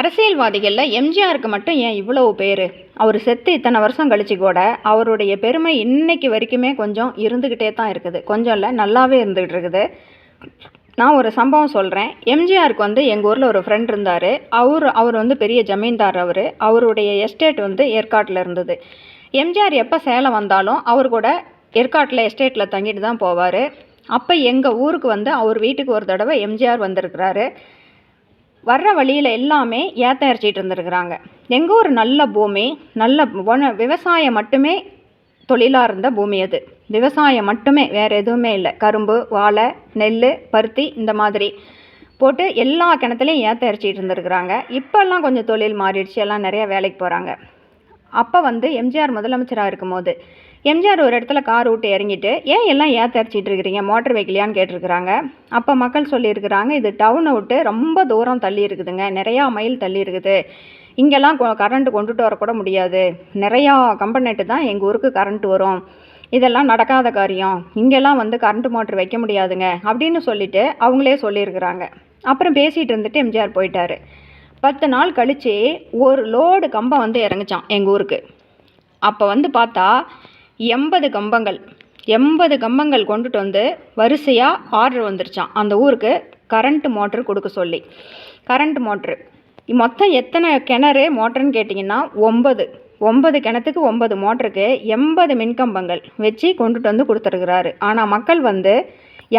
அரசியல்வாதிகளில் எம்ஜிஆருக்கு மட்டும் ஏன் இவ்வளவு பேர்? அவர் செத்து இத்தனை வருஷம் கழிச்சு கூட அவருடைய பெருமை இன்னைக்கு வரைக்குமே கொஞ்சம் இருந்துக்கிட்டே தான் இருக்குது. கொஞ்சம் இல்லை நல்லாவே இருந்துகிட்டு இருக்குது. நான் ஒரு சம்பவம் சொல்கிறேன் எம்ஜிஆருக்கு வந்து எங்கள் ஊரில் ஒரு ஃப்ரெண்ட் இருந்தார். அவர் அவர் வந்து பெரிய ஜமீன்தார் அவர். அவருடைய எஸ்டேட் வந்து ஏற்காட்டில் இருந்தது. எம்ஜிஆர் எப்போ சேலம் வந்தாலும் அவர் கூட ஏற்காட்டில் எஸ்டேட்டில் தங்கிட்டு தான் போவார். அப்போ எங்கள் ஊருக்கு வந்து அவர் வீட்டுக்கு ஒரு தடவை எம்ஜிஆர் வந்திருக்கிறாரு. வர்ற வழியில் எல்லாமே ஏத்தம் இறைச்சிட்டு இருந்திருக்கிறாங்க. எங்கள் ஊர் நல்ல பூமி நல்ல வன விவசாயம் மட்டுமே தொழிலாக இருந்த பூமி அது. விவசாயம் மட்டுமே வேறு எதுவுமே இல்லை. கரும்பு வாழை நெல் பருத்தி இந்த மாதிரி போட்டு எல்லா கிணத்துலையும் ஏற்ற இறைச்சிட்டு இருந்திருக்கிறாங்க. இப்போல்லாம் கொஞ்சம் தொழில் மாறிடுச்சு. எல்லாம் நிறையா வேலைக்கு போகிறாங்க அப்போ வந்து எம்ஜிஆர் முதலமைச்சராக இருக்கும்போது எம்ஜிஆர் ஒரு இடத்துல கார் விட்டு இறங்கிட்டு ஏன் எல்லாம் ஏத்தரிச்சிட்டு இருக்கிறீங்க? மோட்டர் வைக்கலையான்னு கேட்டிருக்கிறாங்க. அப்போ மக்கள் சொல்லியிருக்கிறாங்க இது டவுனை விட்டு ரொம்ப தூரம் தள்ளி இருக்குதுங்க. நிறையா மைல் தள்ளி இருக்குது. இங்கெல்லாம் கரண்ட்டு கொண்டுட்டு வரக்கூட முடியாது. நிறையா கம்பனெட்டு தான் எங்கள் ஊருக்கு கரண்ட் வரும். இதெல்லாம் நடக்காத காரியம். இங்கெல்லாம் வந்து கரண்ட் மோட்டர் வைக்க முடியாதுங்க. அப்படின்னு சொல்லிட்டு அவங்களே சொல்லியிருக்கிறாங்க. அப்புறம் பேசிகிட்டு இருந்துட்டு எம்ஜிஆர் போயிட்டாரு. பத்து நாள் கழித்து ஒரு லோடு கம்பம் வந்து இறங்குச்சான் எங்கள் ஊருக்கு. அப்போ வந்து பார்த்தா எண்பது கம்பங்கள் எண்பது கம்பங்கள் கொண்டுட்டு வந்து வரிசையாக ஆர்டர் வந்துருச்சான் அந்த ஊருக்கு கரண்ட் மோட்ரு கொடுக்க சொல்லி. கரண்ட் மோட்ரு மொத்தம் எத்தனை கிணறு மோட்டர்னு கேட்டிங்கன்னா ஒம்பது ஒன்பது கிணத்துக்கு ஒன்பது மோட்டருக்கு எண்பது மின்கம்பங்கள் வச்சு கொண்டுட்டு வந்து கொடுத்துருக்குறாரு. ஆனால் மக்கள் வந்து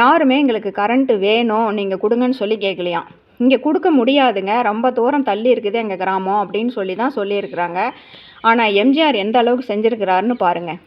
யாருமே எங்களுக்கு கரண்ட்டு வேணும் நீங்கள் கொடுங்கன்னு சொல்லி கேட்கலையாம் இங்கே கொடுக்க முடியாதுங்க. ரொம்ப தூரம் தள்ளி இருக்குது எங்கள் கிராமம் அப்படின்னு சொல்லி தான் சொல்லியிருக்கிறாங்க. ஆனால் எம்ஜிஆர் எந்த அளவுக்கு செஞ்சுருக்கிறாருன்னு பாருங்கள்